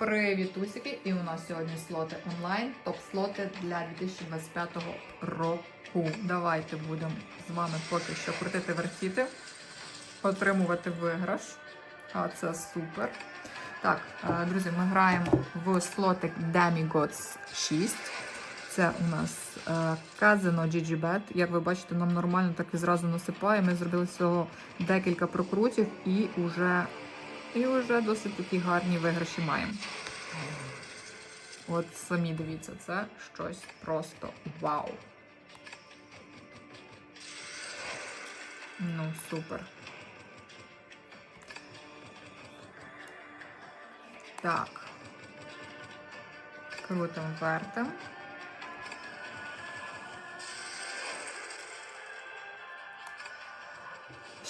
Привітусики! І у нас сьогодні слоти онлайн, топ-слоти для 2025 року. Давайте будемо з вами поки що крутити верхіти, отримувати виграш. А це супер. Так, е, друзі, ми граємо в слотик Demigods 6. Це у нас е, казино GGBet. Як ви бачите, нам нормально так і зразу насипає. Ми зробили всього декілька прокрутів і вже, і вже досить такі гарні виграші маємо. От самі дивіться, це щось просто вау. Ну, супер. Так. Крутим вертим.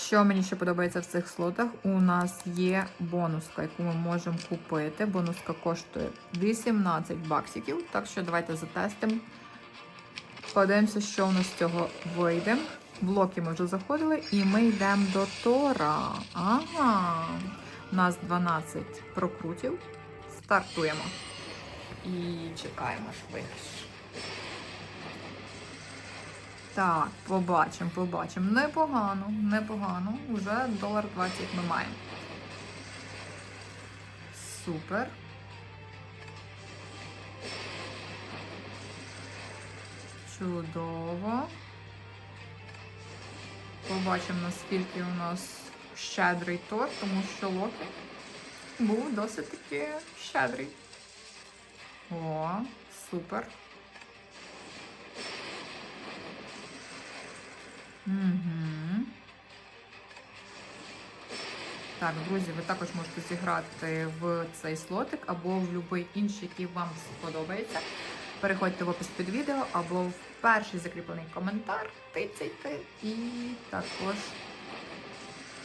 Що мені ще подобається в цих слотах? У нас є бонуска, яку ми можемо купити. Бонуска коштує 18 баксиків. Так що давайте затестимо. Подивимося, що у нас з цього вийде. Блоки ми вже заходили, і ми йдемо до Тора. Ага. У нас 12 прокрутів. Стартуємо. І чекаємо виграш. Так, побачимо, побачимо. Непогано, непогано. Уже долар 20 ми маємо. Супер. Чудово. Побачимо, наскільки у нас щедрий торт, тому що Локі був досить таки щедрий. О, супер. Угу. Так, друзі, ви також можете зіграти в цей слотик або в будь-який інший, який вам сподобається. Переходьте в опис під відео або в перший закріплений коментар, тицяйте і також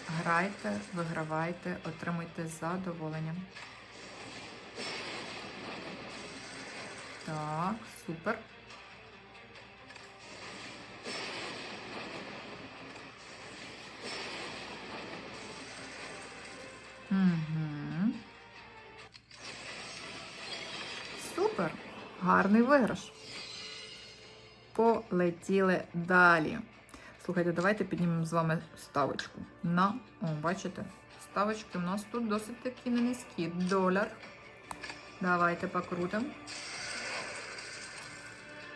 грайте, вигравайте, отримуйте задоволення. Так, супер. Угу. Супер. Гарний виграш. Полетіли далі. Слухайте, давайте піднімемо з вами ставочку. На, о, бачите? Ставочки у нас тут досить такі не низькі. Доляр. Давайте покрутимо.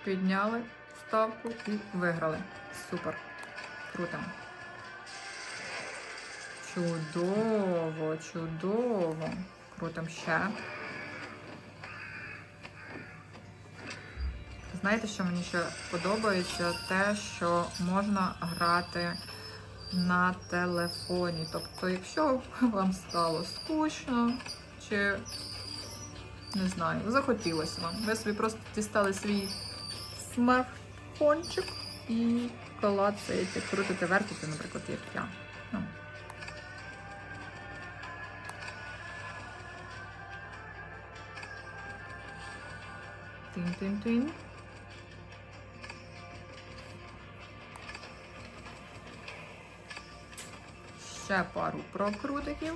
Підняли ставку і виграли. Супер. Крутимо. Чудово, чудово. Крутим ще. Знаєте, що мені ще подобається? Те, що можна грати на телефоні. Тобто, якщо вам стало скучно, чи не знаю, захотілося вам, ви собі просто дістали свій смартфончик і клацаєте, крутите, вертите, наприклад, як я. Ну, Тин-тин-тин. Ще пару прокрутиків.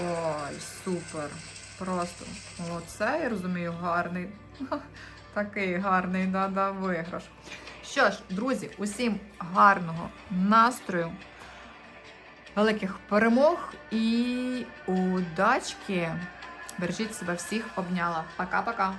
Ой, супер. Просто. Оце, я розумію, гарний. Такий гарний да-да, виграш. Що ж, друзі, усім гарного настрою, великих перемог і удачки! Бережіть себе всіх, обняла. Пока-пока.